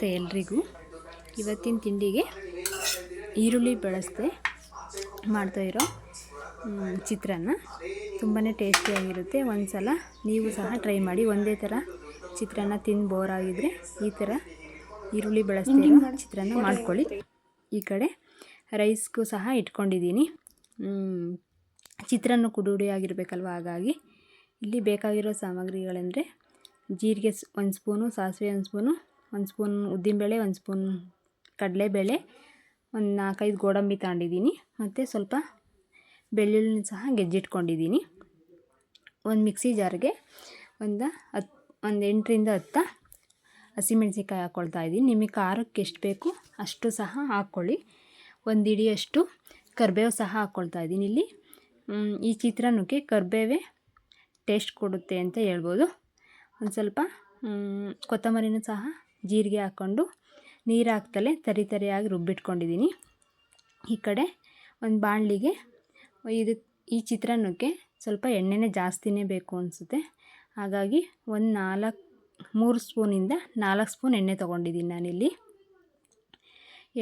ನಮಸ್ತೆ ಎಲ್ರಿಗೂ. ಇವತ್ತಿನ ತಿಂಡಿಗೆ ಈರುಳ್ಳಿ ಬಳಸದೆ ಮಾಡ್ತಾಯಿರೋ ಚಿತ್ರಾನ್ನ. ತುಂಬಾ ಟೇಸ್ಟಿಯಾಗಿರುತ್ತೆ ಒಂದು ಸಲ ನೀವು ಸಹ ಟ್ರೈ ಮಾಡಿ. ಒಂದೇ ಥರ ಚಿತ್ರಾನ್ನ ತಿಂದು ಬೋರ್ ಆಗಿದ್ರೆ ಈ ಥರ ಈರುಳ್ಳಿ ಬಳಸ್ದೇ ಚಿತ್ರಾನ್ನ ಮಾಡ್ಕೊಳ್ಳಿ. ಈ ಕಡೆ ರೈಸ್ಗೂ ಸಹ ಇಟ್ಕೊಂಡಿದ್ದೀನಿ. ಚಿತ್ರಾನ್ನ ಕುಡುಡಿ ಆಗಿರಬೇಕಲ್ವ? ಹಾಗಾಗಿ ಇಲ್ಲಿ ಬೇಕಾಗಿರೋ ಸಾಮಗ್ರಿಗಳೆಂದರೆ ಜೀರಿಗೆ ಒಂದು ಸ್ಪೂನು, ಸಾಸಿವೆ ಒಂದು ಸ್ಪೂನು ಒಂದು ಸ್ಪೂನ್ ಉದ್ದಿನಬೇಳೆ ಒಂದು ಸ್ಪೂನ್ ಕಡಲೆಬೇಳೆ ಒಂದು ನಾಲ್ಕೈದು ಗೋಡಂಬಿ ತಗೊಂಡಿದ್ದೀನಿ. ಮತ್ತು ಸ್ವಲ್ಪ ಬೆಳ್ಳುಳ್ಳಿನ ಸಹ ಗೆಜ್ಜಿಟ್ಕೊಂಡಿದ್ದೀನಿ. ಒಂದು ಮಿಕ್ಸಿ ಜಾರ್ಗೆ ಒಂದು ಹತ್ತು, ಒಂದು ಎಂಟರಿಂದ ಹತ್ತ ಹಸಿಮೆಣ್ಸಿನ್ಕಾಯಿ ಹಾಕ್ಕೊಳ್ತಾ ಇದ್ದೀನಿ. ನಿಮಗೆ ಖಾರಕ್ಕೆ ಎಷ್ಟು ಬೇಕು ಅಷ್ಟು ಸಹ ಹಾಕ್ಕೊಳ್ಳಿ. ಒಂದು ಹಿಡಿಯಷ್ಟು ಕರಿಬೇವು ಸಹ ಹಾಕ್ಕೊಳ್ತಾ ಇದ್ದೀನಿ ಇಲ್ಲಿ. ಈ ಚಿತ್ರಾನ್ನಕ್ಕೆ ಕರಿಬೇವೇ ಟೇಸ್ಟ್ ಕೊಡುತ್ತೆ ಅಂತ ಹೇಳ್ಬೋದು. ಒಂದು ಸ್ವಲ್ಪ ಕೊತ್ತಂಬರಿನೂ ಸಹ ಜೀರಿಗೆ ಹಾಕ್ಕೊಂಡು ನೀರು ಹಾಕ್ತಲೇ ತರಿ ತರಿಯಾಗಿ ರುಬ್ಬಿಟ್ಕೊಂಡಿದ್ದೀನಿ. ಈ ಕಡೆ ಒಂದು ಬಾಣಲಿಗೆ ಇದು ಈ ಚಿತ್ರಾನ್ನಕ್ಕೆ ಸ್ವಲ್ಪ ಎಣ್ಣೆನೇ ಜಾಸ್ತಿನೇ ಬೇಕು ಅನಿಸುತ್ತೆ. ಹಾಗಾಗಿ ಒಂದು ನಾಲ್ಕು, ಮೂರು ಸ್ಪೂನಿಂದ ನಾಲ್ಕು ಸ್ಪೂನ್ ಎಣ್ಣೆ ತೊಗೊಂಡಿದ್ದೀನಿ ನಾನಿಲ್ಲಿ.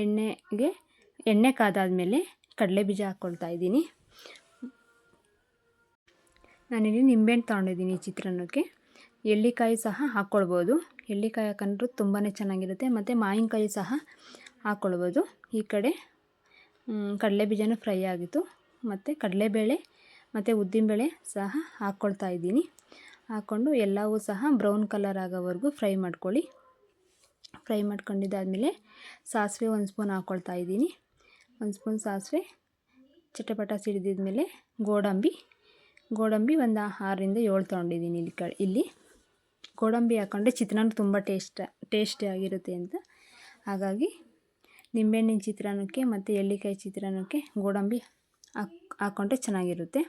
ಎಣ್ಣೆಗೆ, ಎಣ್ಣೆ ಕಾದಾದಮೇಲೆ ಕಡಲೆ ಬೀಜ ಹಾಕ್ಕೊಳ್ತಾ ಇದ್ದೀನಿ. ನಾನಿಲ್ಲಿ ನಿಂಬೆಹಣ್ಣು ತೊಗೊಂಡಿದ್ದೀನಿ ಈ ಚಿತ್ರಾನ್ನಕ್ಕೆ. ಎಳ್ಳಿಕಾಯಿ ಸಹ ಹಾಕ್ಕೊಳ್ಬೋದು. ಎಳ್ಳಿಕಾಯಿ ಹಾಕೊಂಡ್ರು ತುಂಬಾ ಚೆನ್ನಾಗಿರುತ್ತೆ. ಮತ್ತು ಮಾವಿನಕಾಯಿ ಸಹ ಹಾಕ್ಕೊಳ್ಬೋದು. ಈ ಕಡೆ ಕಡಲೆ ಬೀಜನೂ ಫ್ರೈ ಆಗಿತ್ತು. ಮತ್ತು ಕಡಲೆಬೇಳೆ ಮತ್ತು ಉದ್ದಿನಬೇಳೆ ಸಹ ಹಾಕ್ಕೊಳ್ತಾ ಇದ್ದೀನಿ. ಹಾಕ್ಕೊಂಡು ಎಲ್ಲವೂ ಸಹ ಬ್ರೌನ್ ಕಲರ್ ಆಗೋವರೆಗೂ ಫ್ರೈ ಮಾಡ್ಕೊಳ್ಳಿ. ಫ್ರೈ ಮಾಡ್ಕೊಂಡಿದ್ದಾದಮೇಲೆ ಸಾಸಿವೆ ಒಂದು ಸ್ಪೂನ್ ಹಾಕ್ಕೊಳ್ತಾ ಇದ್ದೀನಿ. ಒಂದು ಸ್ಪೂನ್ ಸಾಸಿವೆ, ಚಟಪಟ ಸಿಡಿದಿದ್ಮೇಲೆ ಗೋಡಂಬಿ. ಗೋಡಂಬಿ ಒಂದು ಆರರಿಂದ ಏಳು ತೊಗೊಂಡಿದ್ದೀನಿ ಇಲ್ಲಿ ಕ, ಇಲ್ಲಿ. ಗೋಡಂಬಿ ಹಾಕ್ಕೊಂಡ್ರೆ ಚಿತ್ರಾನ್ನ ತುಂಬ ಟೇಸ್ಟ್ ಟೇಸ್ಟಿಯಾಗಿರುತ್ತೆ ಅಂತ. ಹಾಗಾಗಿ ನಿಂಬೆಹಣ್ಣಿನ ಚಿತ್ರಾನ್ನಕ್ಕೆ ಮತ್ತು ಎಳ್ಳಿಕಾಯಿ ಚಿತ್ರಾನ್ನಕ್ಕೆ ಗೋಡಂಬಿ ಹಾಕ್ ಹಾಕ್ಕೊಂಡ್ರೆ ಚೆನ್ನಾಗಿರುತ್ತೆ.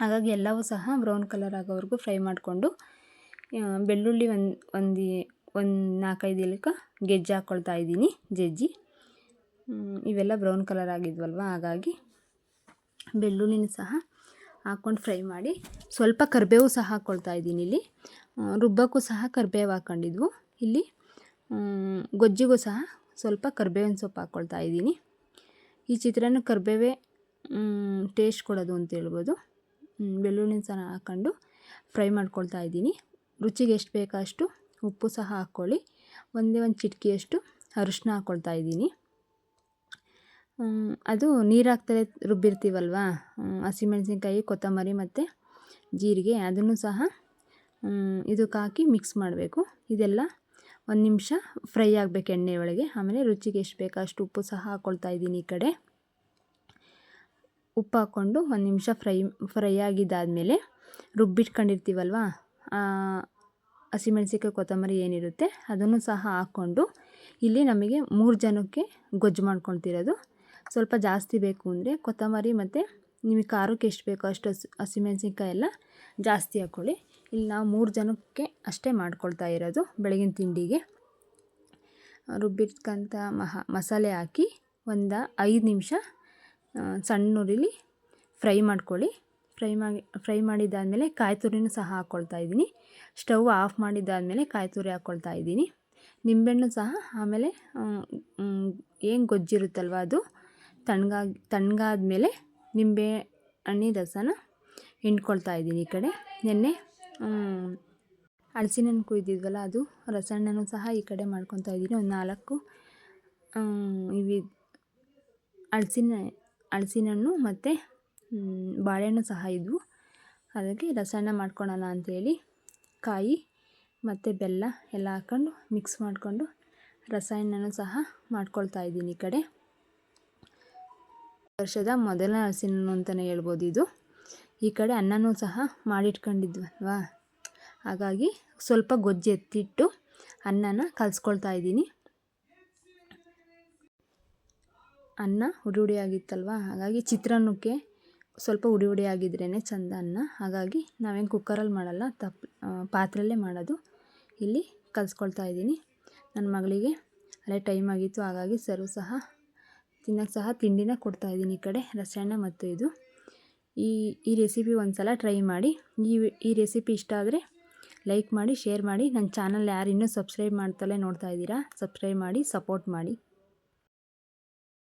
ಹಾಗಾಗಿ ಎಲ್ಲವೂ ಸಹ ಬ್ರೌನ್ ಕಲರ್ ಆಗೋವರೆಗೂ ಫ್ರೈ ಮಾಡಿಕೊಂಡು ಬೆಳ್ಳುಳ್ಳಿ ಒಂದು ಒಂದು ಒಂದು ನಾಲ್ಕೈದು ಇಲಕ ಗೆಜ್ಜೆ ಹಾಕ್ಕೊಳ್ತಾ ಇದ್ದೀನಿ, ಜಜ್ಜಿ. ಇವೆಲ್ಲ ಬ್ರೌನ್ ಕಲರ್ ಆಗಿದ್ವಲ್ವ? ಹಾಗಾಗಿ ಬೆಳ್ಳುಳ್ಳಿನೂ ಸಹ ಹಾಕ್ಕೊಂಡು ಫ್ರೈ ಮಾಡಿ, ಸ್ವಲ್ಪ ಕರಿಬೇವು ಸಹ ಹಾಕ್ಕೊಳ್ತಾ ಇದ್ದೀನಿ ಇಲ್ಲಿ. ರುಬ್ಬಕ್ಕೂ ಸಹ ಕರಿಬೇವು ಹಾಕ್ಕೊಂಡಿದ್ವು ಇಲ್ಲಿ ಗೊಜ್ಜಿಗೂ ಸಹ ಸ್ವಲ್ಪ ಕರ್ಬೇವಿನ ಸೊಪ್ಪು ಹಾಕ್ಕೊಳ್ತಾ ಇದ್ದೀನಿ. ಈ ಚಿತ್ರಾನ್ನ ಕರಿಬೇವೇ ಟೇಸ್ಟ್ ಕೊಡೋದು ಅಂತ ಹೇಳ್ಬೋದು. ಬೆಳ್ಳುಳ್ಳಿನ ಸಹ ಹಾಕ್ಕೊಂಡು ಫ್ರೈ ಮಾಡ್ಕೊಳ್ತಾ ಇದ್ದೀನಿ. ರುಚಿಗೆ ಎಷ್ಟು ಬೇಕೋ ಅಷ್ಟು ಉಪ್ಪು ಸಹ ಹಾಕ್ಕೊಳ್ಳಿ. ಒಂದೇ ಒಂದು ಚಿಟಕಿಯಷ್ಟು ಅರಿಶಿನ ಹಾಕ್ಕೊಳ್ತಾ ಇದ್ದೀನಿ. ಅದು ನೀರು ಹಾಕ್ತಲೇ ರುಬ್ಬಿರ್ತೀವಲ್ವ ಹಸಿಮೆಣಸಿನ್ಕಾಯಿ, ಕೊತ್ತಂಬರಿ ಮತ್ತು ಜೀರಿಗೆ, ಅದನ್ನು ಸಹ ಇದಕ್ಕೆ ಹಾಕಿ ಮಿಕ್ಸ್ ಮಾಡಬೇಕು. ಇದೆಲ್ಲ ಒಂದು ನಿಮಿಷ ಫ್ರೈ ಆಗಬೇಕು ಎಣ್ಣೆ ಒಳಗೆ. ಆಮೇಲೆ ರುಚಿಗೆ ಎಷ್ಟು ಬೇಕೋ ಅಷ್ಟು ಉಪ್ಪು ಸಹ ಹಾಕ್ಕೊಳ್ತಾ ಇದ್ದೀನಿ ಈ ಕಡೆ. ಉಪ್ಪು ಹಾಕ್ಕೊಂಡು ಒಂದು ನಿಮಿಷ ಫ್ರೈ ಫ್ರೈ ಆಗಿದ್ದಾದಮೇಲೆ ರುಬ್ಬಿಟ್ಕೊಂಡಿರ್ತೀವಲ್ವ? ಹಸಿಮೆಣಸಿಕಾಯಿ ಕೊತ್ತಂಬರಿ ಏನಿರುತ್ತೆ ಅದನ್ನು ಸಹ ಹಾಕ್ಕೊಂಡು ಇಲ್ಲಿ ನಮಗೆ ಮೂರು ಜನಕ್ಕೆ ಗೊಜ್ಜು ಮಾಡ್ಕೊಳ್ತಿರೋದು. ಸ್ವಲ್ಪ ಜಾಸ್ತಿ ಬೇಕು ಅಂದರೆ ಕೊತ್ತಂಬರಿ ಮತ್ತು ನಿಮಗೆ ಖಾರಕ್ಕೆ ಎಷ್ಟು ಬೇಕೋ ಅಷ್ಟು ಹಸಿ ಹಸಿಮೆಣ್ಸಿನ್ಕಾಯಿ ಎಲ್ಲ ಜಾಸ್ತಿ ಹಾಕ್ಕೊಳ್ಳಿ ಇಲ್ಲಿ ನಾವು ಮೂರು ಜನಕ್ಕೆ ಅಷ್ಟೇ ಮಾಡ್ಕೊಳ್ತಾ ಇರೋದು ಬೆಳಗಿನ ತಿಂಡಿಗೆ. ರುಬ್ಬಿರ್ತಕ್ಕಂಥ ಮಹ, ಮಸಾಲೆ ಹಾಕಿ ಒಂದು ಐದು ನಿಮಿಷ ಸಣ್ಣ ಉರಿಲಿ ಫ್ರೈ ಮಾಡ್ಕೊಳ್ಳಿ. ಫ್ರೈ ಮಾಡಿ, ಫ್ರೈ ಮಾಡಿದ್ದಾದಮೇಲೆ ಕಾಯಿ ತುರಿನೂ ಸಹ ಹಾಕ್ಕೊಳ್ತಾ ಇದ್ದೀನಿ. ಸ್ಟವ್ ಆಫ್ ಮಾಡಿದ್ದಾದಮೇಲೆ ಕಾಯಿ ತುರಿ ಹಾಕ್ಕೊಳ್ತಾ ಇದ್ದೀನಿ. ನಿಂಬೆಹಣ್ಣು ಸಹ ಆಮೇಲೆ ಏನು ಗೊಜ್ಜಿರುತ್ತಲ್ವ ಅದು ತಣ್ಣಗಾಗಿ ತಣ್ಣಗಾದ್ಮೇಲೆ ನಿಂಬೆ ಹಣ್ಣಿನ ರಸನ ಹಿಂಡ್ಕೊಳ್ತಾ ಇದ್ದೀನಿ ಈ ಕಡೆ. ನೆನ್ನೆ ಹಲಸಿನ ಹಣ್ಣು ಕುಯ್ದಿದ್ವಲ್ಲ ಅದು ರಸಣ್ಣನೂ ಸಹ ಈ ಕಡೆ ಮಾಡ್ಕೊತಾ ಇದ್ದೀನಿ. ಒಂದು ನಾಲ್ಕು ಇವಿ ಹಲಸಿನ ಹಲಸಿನ ಹಣ್ಣು ಮತ್ತು ಬಾಳೆಹಣ್ಣು ಸಹ ಇದ್ವು. ಹಾಗಾಗಿ ರಸಣ್ಣ ಮಾಡ್ಕೊಳೋಣ ಅಂಥೇಳಿ ಕಾಯಿ ಮತ್ತು ಬೆಲ್ಲ ಎಲ್ಲ ಹಾಕ್ಕೊಂಡು ಮಿಕ್ಸ್ ಮಾಡಿಕೊಂಡು ರಸಾಯನನೂ ಸಹ ಮಾಡ್ಕೊಳ್ತಾ ಇದ್ದೀನಿ ಈ ಕಡೆ. ವರ್ಷದ ಮೊದಲ ಹಲಸಿನ ಹಣ್ಣು ಅಂತಲೇ ಹೇಳ್ಬೋದು ಇದು. ಈ ಕಡೆ ಅನ್ನನೂ ಸಹ ಮಾಡಿಟ್ಕೊಂಡಿದ್ವಲ್ವಾ? ಹಾಗಾಗಿ ಸ್ವಲ್ಪ ಗೊಜ್ಜು ಎತ್ತಿಟ್ಟು ಅನ್ನನ ಕಲಿಸ್ಕೊಳ್ತಾ ಇದ್ದೀನಿ. ಅನ್ನ ಹುಡಿ ಹುಡಿ ಆಗಿತ್ತಲ್ವ? ಹಾಗಾಗಿ ಚಿತ್ರಾನ್ನಕ್ಕೆ ಸ್ವಲ್ಪ ಹುಡಿ ಹುಡಿ ಆಗಿದ್ರೇ ಚಂದ ಅನ್ನ. ಹಾಗಾಗಿ ನಾವೇನು ಕುಕ್ಕರಲ್ಲಿ ಮಾಡಲ್ಲ, ತಪ್ ಪಾತ್ರೆಯಲ್ಲೇ ಮಾಡೋದು. ಇಲ್ಲಿ ಕಲಿಸ್ಕೊಳ್ತಾ ಇದ್ದೀನಿ. ನನ್ನ ಮಗಳಿಗೆ ಅಲ್ಲೇ ಟೈಮ್ ಆಗಿತ್ತು, ಹಾಗಾಗಿ ಸರ್ವ್ ಸಹ ತಿನ್ನೋಕ್ಕೆ ಸಹ ತಿಂಡಿನ ಕೊಡ್ತಾ ಇದ್ದೀನಿ ಈ ಕಡೆ. ರಸಣ್ಣ ಮತ್ತು ಇದು. ಈ ಈ ರೆಸಿಪಿ ಒಂದು ಸಲ ಟ್ರೈ ಮಾಡಿ. ಈ ಈ ರೆಸಿಪಿ ಇಷ್ಟ ಆದರೆ ಲೈಕ್ ಮಾಡಿ ಶೇರ್ ಮಾಡಿ. ನನ್ನ ಚಾನಲ್ ಯಾರು ಇನ್ನೂ ಸಬ್ಸ್ಕ್ರೈಬ್ ಮಾಡ್ತಲೇ ನೋಡ್ತಾ ಇದ್ದೀರಾ ಸಬ್ಸ್ಕ್ರೈಬ್ ಮಾಡಿ ಸಪೋರ್ಟ್ ಮಾಡಿ.